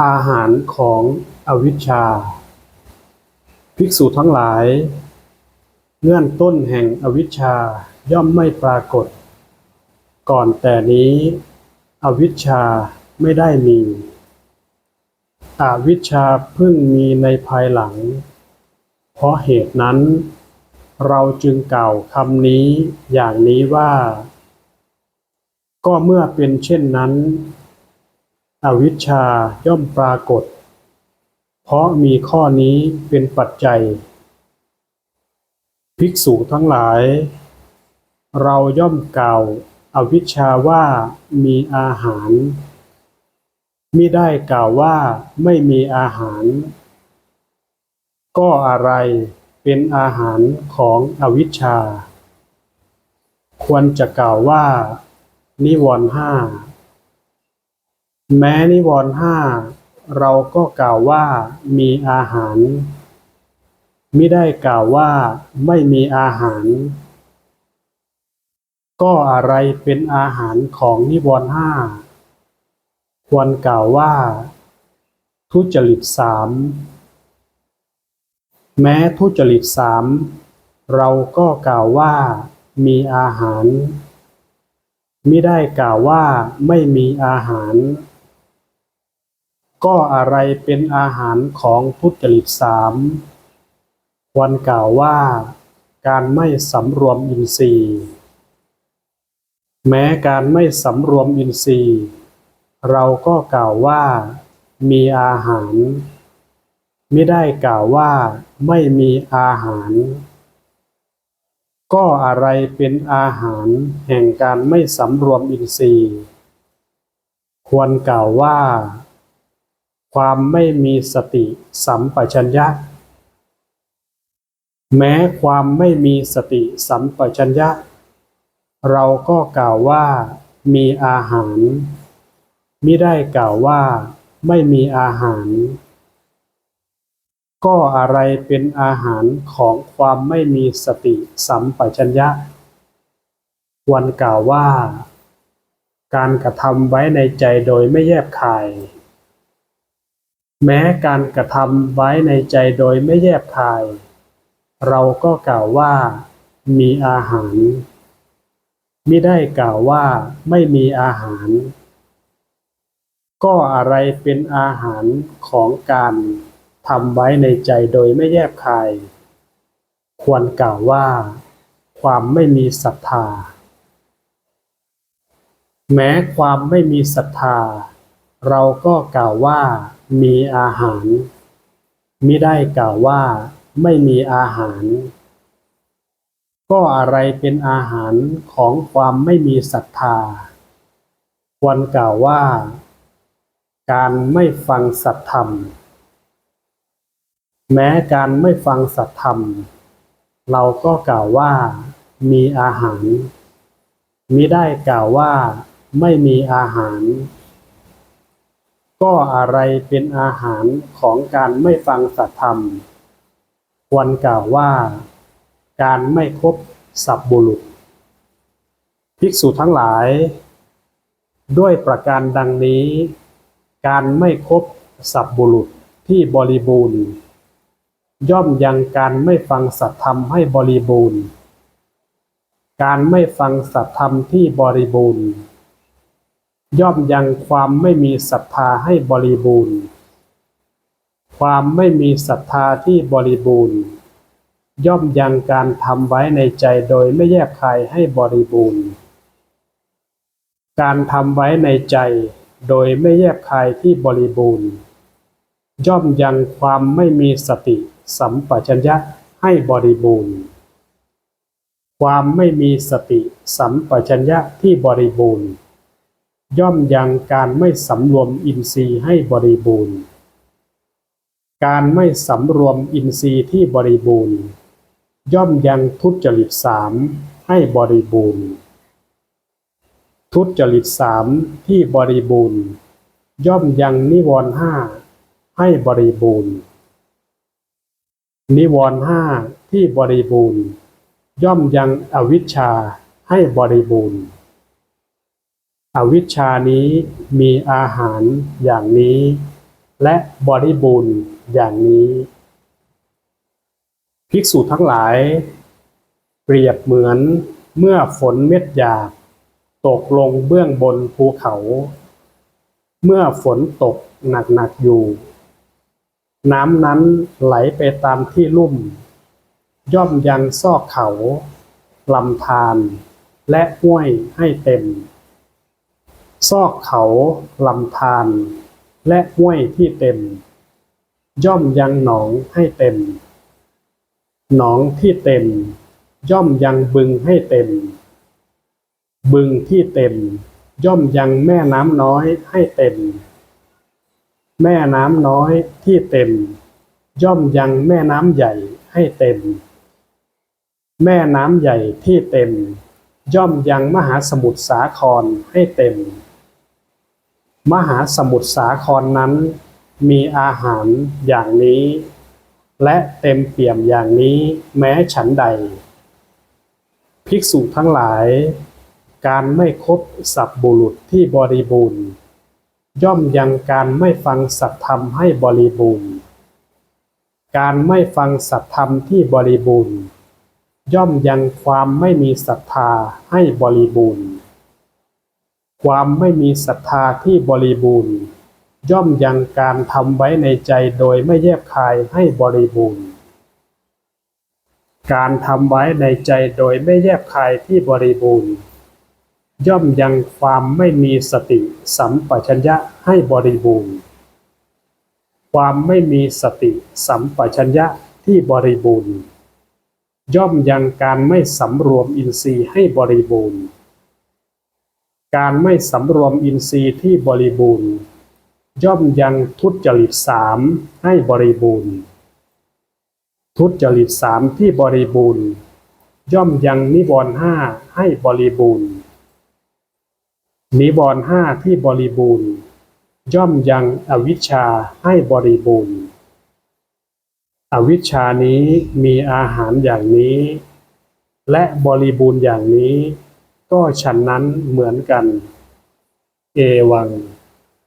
อาหารของอวิชชา ภิกษุทั้งหลาย เงื่อนต้นแห่งอวิชชาย่อมไม่ปรากฏ ก่อนแต่นี้อวิชชาไม่ได้มีอวิชชาเพิ่งมีในภายหลัง เพราะเหตุนั้น เราจึงกล่าวคำนี้อย่างนี้ว่า ก็เมื่อเป็นเช่นนั้น อวิชชาย่อมปรากฏ เพราะมีข้อนี้เป็นปัจจัย ภิกษุทั้งหลาย เราย่อมกล่าวอวิชชาว่ามีอาหารมิได้กล่าวว่าไม่มีอาหาร ก็อะไรเป็นอาหารของอวิชชา ควรจะกล่าวว่า นิวรณ์ห้า แม้นิวรณ์ห้าเราก็กล่าวว่ามีอาหาร มิได้กล่าวว่าไม่มีอาหาร ก็อะไรเป็นอาหารของนิวรณ์ห้าควรกล่าวว่า ทุจริตสามแม้ทุจริตสามเราก็กล่าวว่ามีอาหาร มิได้กล่าวว่าไม่มีอาหาร ก็อะไรเป็นอาหารของทุจริตสามควรกล่าวว่าการไม่สำรวมอินทรีย์ แม้การไม่สำรวมอินทรีย์ เราก็กล่าวว่ามีอาหาร ไม่ได้กล่าวว่าไม่มีอาหาร ก็อะไรเป็นอาหารแห่งการไม่สำรวมอินทรีย์ ควรกล่าวว่า ความไม่มีสติสัมปชัญญะ แม้ความไม่มีสติสัมปชัญญะ เราก็กล่าวว่ามีอาหาร ไมิได้กล่าวว่าไม่มีอาหาร ก็อะไรเป็นอาหารของความไม่มีสติสัมปชัญญะควรกล่าวว่า การกระทำไว้ในใจโดยไม่แยบคาย แม้การกระทำไว้ในใจโดยไม่แยบคาย เราก็กล่าวว่ามีอาหารมิได้กล่าวว่าไม่มีอาหาร ก็อะไรเป็นอาหารของการทำไว้ในใจโดยไม่แยบคาย ควรกล่าวว่า ความไม่มีศรัทธา แม้ความไม่มีศรัทธา เราก็กล่าวว่า มีอาหาร มิได้กล่าวว่า ไม่มีอาหาร ก็อะไรเป็นอาหารของความไม่มีศรัทธา ควรกล่าวว่า การไม่ฟังสัตธรรม แม้การไม่ฟังสัตธรรม เราก็กล่าวว่า มีอาหารมิได้กล่าวว่า ไม่มีอาหาร ก็อะไรเป็นอาหารของการไม่ฟังสัตธรรม ควรกล่าวว่า การไม่คบสับบุรุษ ภิกษุทั้งหลาย ด้วยประการดังนี้ การไม่คบสับบุรุษที่บริบูรณ์ ย่อมยังการไม่ฟังสัตธรรมให้บริบูรณ์ การไม่ฟังสัตธรรมที่บริบูรณ์ ย่อมยังความไม่มีศรัทธาให้บริบูรณ์ ความไม่มีศรัทธาที่บริบูรณ์ ย่อมยังการทำไว้ในใจโดยไม่แยบคายให้บริบูรณ์ การทำไว้ในใจโดยไม่แยบคายที่บริบูรณ์ ย่อมยังความไม่มีสติสัมปชัญญะให้บริบูรณ์ ความไม่มีสติสัมปชัญญะที่บริบูรณ์ ย่อมยังการไม่สำรวมอินทรีย์ให้บริบูรณ์ การไม่สำรวมอินทรีย์ที่บริบูรณ์ ย่อมยังทุจริตสามให้บริบูรณ์ ทุจริตสามที่บริบูรณ์ ย่อมยังนิวรณ์ห้าให้บริบูรณ์ นิวรณ์ห้าที่บริบูรณ์ ย่อมยังอวิชชาให้บริบูรณ์ อวิชชานี้มีอาหารอย่างนี้ และบริบูรณ์อย่างนี้ ภิกษุทั้งหลาย เปรียบเหมือนเมื่อฝนเม็ดหยาบตกลงเบื้องบนภูเขา เมื่อฝนตกหนักๆอยู่ น้ำนั้นไหลไปตามที่ลุ่ม ย่อมยังซอกเขาลำธารและห้วยให้เต็ม ซอกเขาลำธารและห้วยที่เต็ม ย่อมยังหนองให้เต็ม หนองที่เต็ม ย่อมยังบึงให้เต็ม บึงที่เต็ม ย่อมยังแม่น้ำน้อยให้เต็ม แม่น้ำน้อยที่เต็ม ย่อมยังแม่น้ำใหญ่ให้เต็ม แม่น้ำใหญ่ที่เต็ม ย่อมยังมหาสมุทรสาครให้เต็ม มหาสมุทรสาครนั้น มีอาหารอย่างนี้ และเต็มเปี่ยมอย่างนี้แม้ฉันใด ภิกษุทั้งหลาย การไม่คบสัพบุรุษที่บริบูรณ์ ย่อมยังการไม่ฟังสัตธรรมให้บริบูรณ์ การไม่ฟังสัตธรรมที่บริบูรณ์ ย่อมยังความไม่มีศรัทธาให้บริบูรณ์ ความไม่มีศรัทธาที่บริบูรณ์ ย่อมยังการทำไว้ในใจโดยไม่แยบคายให้บริบูรณ์ การทำไว้ในใจโดยไม่แยบคายที่บริบูรณ์ ย่อมยังความไม่มีสติสัมปชัญญะให้บริบูรณ์ ความไม่มีสติสัมปชัญญะที่บริบูรณ์ ย่อมยังการไม่สำรวมอินทรีย์ให้บริบูรณ์ การไม่สำรวมอินทรีย์ที่บริบูรณ์ ย่อมยังทุจริตสามให้บริบูรณ์ ทุจริตสามที่บริบูรณ์ ย่อมยังนิวรณ์ห้าให้บริบูรณ์ นิวรณ์ห้าที่บริบูรณ์ ย่อมยังอวิชชาให้บริบูรณ์ อวิชชานี้มีอาหารอย่างนี้ และบริบูรณ์อย่างนี้ ก็ฉันนั้นเหมือนกัน เอวัง